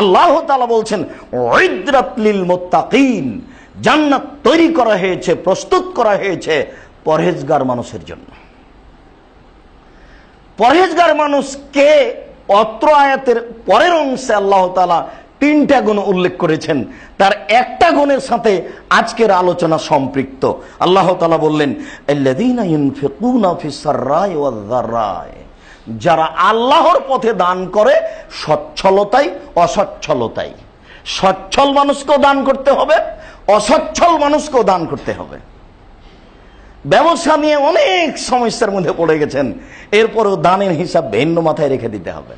আল্লাহ তাআলা বলছেন জান্নাত তৈরি করা হয়েছে, প্রস্তুত করা হয়েছে পরহেজগার মানুষের জন্য। পরহেজগার মানুষ কে অত্র আয়াতের পরের অংশে আল্লাহ তালা তিনটা গুণ উল্লেখ করেছেন। তার একটা গুণের সাথে আজকের আলোচনা সম্পৃক্ত। আল্লাহ তালা বললেন যারা আল্লাহর পথে দান করে, সচ্ছলতাই অসচ্ছলতাই। সচ্ছল মানুষকেও দান করতে হবে, অসচ্ছল মানুষকেও দান করতে হবে। ব্যবসা নিয়ে অনেক সমস্যার মধ্যে পড়ে গেছেন, এরপরও দানের হিসাব ভিন্ন মাথায় রেখে দিতে হবে।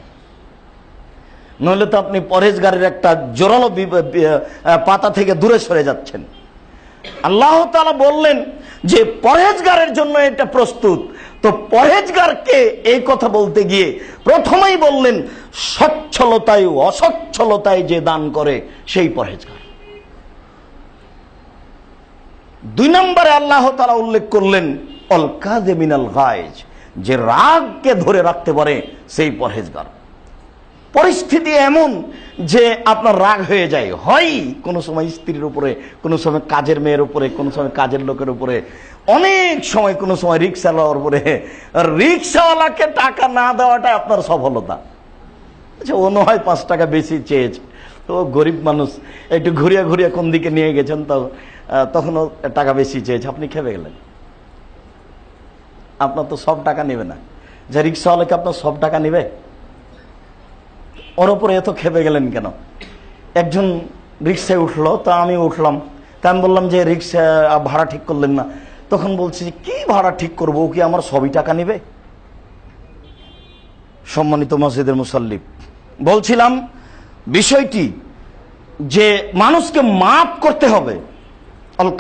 নইলে তো আপনি পরেশগারের একটা জোরালো পাতা থেকে দূরে সরে যাচ্ছেন। আল্লাহ তাআলা বললেন যে, পরহেজগারের জন্য এটা প্রস্তুত। তো পরহেজগারকে এই কথা বলতে গিয়ে প্রথমেই বললেন সচ্ছলতায় অসচ্ছলতায় যে দান করে সেই পরহেজগার। দুই নম্বরে আল্লাহ তারা উল্লেখ করলেন অলকা কাজে মিনাল গায়েজ, যে রাগকে ধরে রাখতে পারে সেই পরহেজগার। পরিস্থিতি এমন যে আপনার রাগ হয়ে যায়। হয় কোনো সময় স্ত্রীর উপরে, কোনো সময় কাজের মেয়ের উপরে, কোনো সময় কাজের লোকের উপরে। অনেক সময় কোনো সময় রিক্সাওয়ালার উপরে, রিক্সাওয়ালাকে টাকা না দেওয়াটা আপনার সফলতা। আচ্ছা অন্য হয় পাঁচ টাকা বেশি চেয়েছে। তো গরিব মানুষ, একটু ঘুরিয়ে ঘুরিয়ে কোন দিকে নিয়ে গেছেন, তো তখনও টাকা বেশি চেয়েছে। আপনি খেপে গেলেন। আপনার তো সব টাকা নেবে না। যে রিক্সাওয়ালাকে আপনার সব টাকা নেবে? ওর ওপরে এত খেপে গেলেন কেন? একজন রিক্সায় উঠল, তা আমি উঠলাম। তা আমি বললাম যে রিক্সা ভাড়া ঠিক করলেন না। তখন বলছি যে, কি ভাড়া ঠিক করব? ও কি আমার সবই টাকা নেবে? সম্মানিত মসজিদের মুসল্লিব বলছিলাম বিষয়টি যে মানুষকে মাফ করতে হবে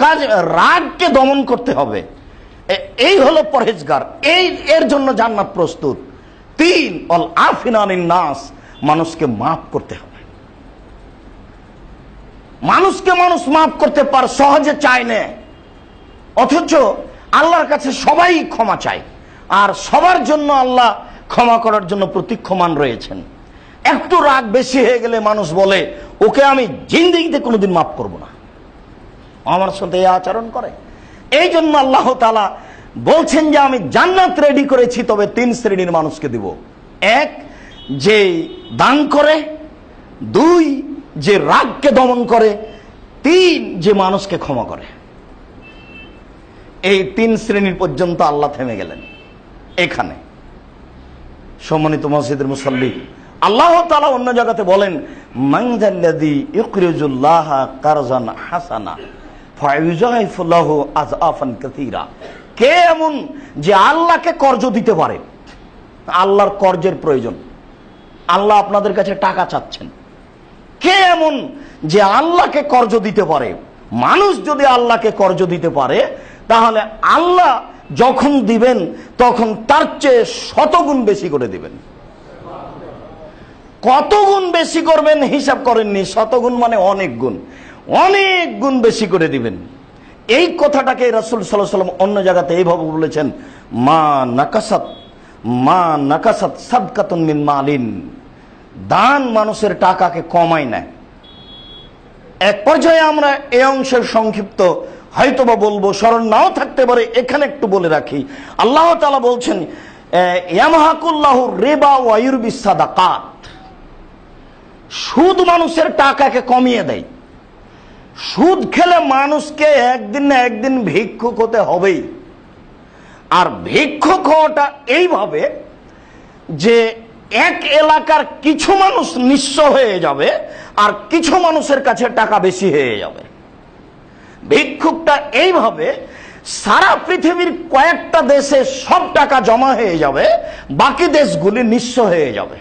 কাজ রাগকে দমন করতে হবে এই হলো পরহেজগার এই এর জন্য জান্নাত প্রস্তুত। তিন অল আফিনান নাস মানুষকে মাফ করতে হবে। মানুষকে মানুষ মাফ করতে পার সহজে চায় না। অথচ আল্লাহর কাছে সবাই ক্ষমা চায়। আর সবার জন্য আল্লাহ ক্ষমা করার জন্য প্রতীক্ষমান রয়েছেন। একটু রাগ বেশি হয়ে গেলে মানুষ বলে, ওকে আমি জিন্দিগিতে কোনোদিন মাফ করব না। আমার সাথে এই আচরণ করে। এই জন্য আল্লাহ তালা বলছেন যে, আমি জান্নাত রেডি করেছি, তবে তিন শ্রেণির মানুষকে দিব। এক, যে দান করে, দুই, যে রাগকে দমন করে, তিন, যে মানুষকে ক্ষমা করে। এই তিন শ্রেণির পর্যন্ত আল্লাহ থেমে গেলেন। এখানে। সম্মানিত মসজিদের মুসল্লি, আল্লাহ তালা অন্য জায়গাতে বলেন মাংজাল্লাদি ইকরিজুল্লাহ কারজান হাসানা ফায়ুজাইফুল্লাহ আজআফান কাসীরা। কে এমন যে আল্লাহকে কর্জ দিতে পারে? আল্লাহর কর্জের প্রয়োজন। আল্লাহ আপনাদের কাছে টাকা চাচ্ছেন। কে এমন যে আল্লাহকে কর্জ দিতে পারে? মানুষ যদি আল্লাহকে কর্জ দিতে পারে তাহলে আল্লাহ যখন দিবেন, তখন তার চেয়ে শতগুণ বেশি করে দিবেন। কত গুণ বেশি করবেন হিসাব করেননি, শতগুণ মানে অনেক গুণ। অনেক গুণ বেশি করে দিবেন। এই কথাটাকে রাসুল সাল্লাহ সাল্লাম অন্য জায়গাতে এইভাবে বলেছেন, মা নাকাসাত মা নাকাসাত সাদকাতুন মিন মালিন। দান মানুষের টাকাকে কমায় নেয়। এক পর্যায়ে আমরা এ অংশের সংক্ষিপ্ত হয়তোবা বলব, স্মরণ নাও থাকতে পারে, এখানে একটু বলে রাখি। আল্লাহ তালা বলছেন সুদ মানুষের টাকাকে কমিয়ে দেয়। সুদ খেলে মানুষকে একদিন না একদিন ভিক্ষুক হতে হবেই। আর ভিক্ষুক হওয়াটা এইভাবে যে এক এলাকার কিছু মানুষ নিঃস্ব হয়ে যাবে, আর কিছু মানুষের কাছে টাকা বেশি হয়ে যাবে। ভিক্ষুকটা এইভাবে সারা পৃথিবীর কয়েকটা দেশে সব টাকা জমা হয়ে যাবে, বাকি দেশগুলি নিঃস্ব হয়ে যাবে।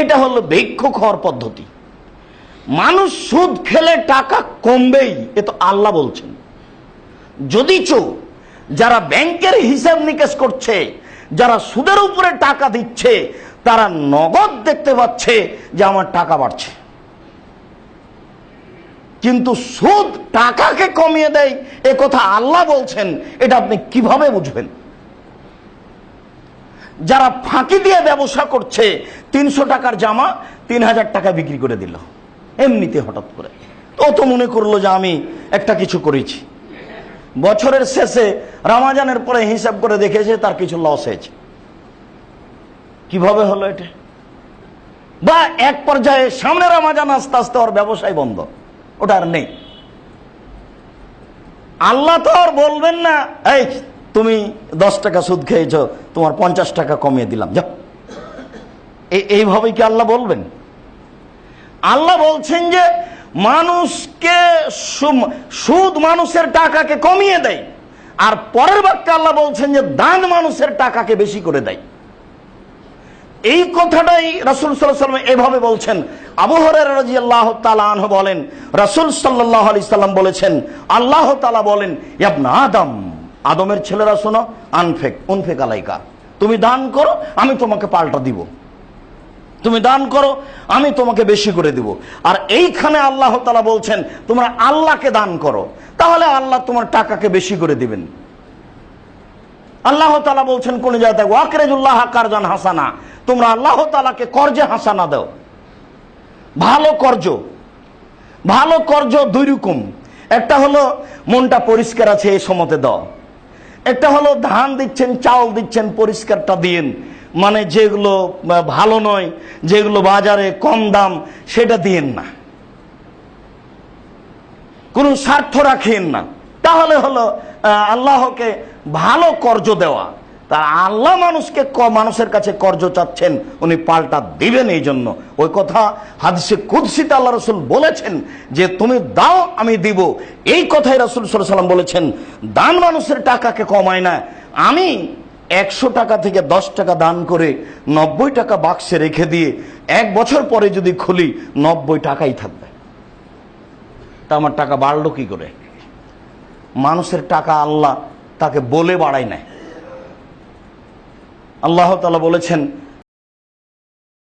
এটা হলো ভিক্ষুক হওয়ার পদ্ধতি। মানুষ সুদ খেলে টাকা কমবেই, এ তো আল্লাহ বলছেন। যদি চো, যারা ব্যাংকের হিসাব নিকেশ করছে, যারা সুদের উপরে টাকা দিচ্ছে, তারা নগদ দেখতে পাচ্ছে যে আমার টাকা বাড়ছে। কিন্তু সুদ টাকাকে কমিয়ে দেয়। এ কথা আল্লাহ বলছেন, এটা আপনি কীভাবে বুঝবেন? যারা ফাঁকি দিয়ে ব্যবসা করছে, তিনশো টাকার জামা, তিন হাজার টাকা বিক্রি করে দিল। এমনিতে হঠাৎ করে। ও তো মনে করল যে আমি একটা কিছু করেছি। বছরের শেষে, রামাজানের পরে হিসাব করে দেখেছে, তার কিছু লস হয়েছে। কীভাবে হলো এটা? বা এক পর্যায়ে সামনে রামাজান আস্তে আস্তে ওর ব্যবসায় বন্ধ। ওটা আর নেই। আল্লাহ তো আর বলবেন না, এই, তুমি দশ টাকা সুদ খেয়েছ, তোমার পঞ্চাশ টাকা কমিয়ে দিলাম, যাও। এ- এইভাবেই কি আল্লাহ বলবেন? আল্লাহ বলছেন যে, মানুষকে সুদ মানুষের টাকাকে কমিয়ে দেয়, আর পরের বাক্যে আল্লাহ বলছেন যে, দান মানুষের টাকাকে বেশি করে দেয়। এই কথাটাই রাসুল সাল্লাম এভাবে বলছেন। আবু হরের রাজি তালাহ বলেন, রাসুল সাল্লাহ আলি সাল্লাম বলেছেন, আল্লাহ তালা বলেন, ইয়াবনা আদম, আদমের ছেলেরা শোনো, আনফেক, উনফেক আলাইকা। তুমি দান করো, আমি তোমাকে পাল্টা দিব। তুমি দান করো, আমি তোমাকে বেশি করে দিব। আর এইখানে আল্লাহ তালা বলছেন, তোমরা আল্লাহকে দান করো, তাহলে আল্লাহ তোমার টাকাকে বেশি করে দিবেন। আল্লাহ তালা বলছেন কোন জায়গায়, ওয়াকরেজুল্লাহ কারজান হাসানা। তোমরা আল্লাহ তালাকে কর্জে হাসানা দাও। ভালো কর্জ। ভালো কর্জ দুই রকম। একটা হলো, মনটা পরিষ্কার আছে এই সমতে দাও। একটা হলো, ধান দিচ্ছেন চাউল দিচ্ছেন, পরিষ্কারটা দিন মানে যেগুলো ভালো নয়, যেগুলো বাজারে কম দাম, সেটা দিয়েন না। কোনো স্বার্থ রাখেন না। তাহলে হলো আল্লাহকে ভালো কর্জ দেওয়া। তা আল্লাহ মানুষকে মানুষের কাছে কর্জ চাচ্ছেন, উনি পাল্টা দিবেন এই জন্য ওই কথা হাদিসে কুদ্সিতে আল্লাহ রসুল বলেছেন যে, তুমি দাও, আমি দিব। এই কথাই রসুল সাল্লাম বলেছেন। দান মানুষের টাকাকে কমায় না। আমি একশো টাকা থেকে দশ টাকা দান করে নব্বই টাকা বাক্সে রেখে দিয়ে এক বছর পরে যদি খুলি, নব্বই টাকাই থাকবে। তা আমার টাকা বাড়লো কি করে? মানুষের টাকা আল্লাহ তাকে বলে বাড়ায় নেয় আল্লাহ তালা বলেছেন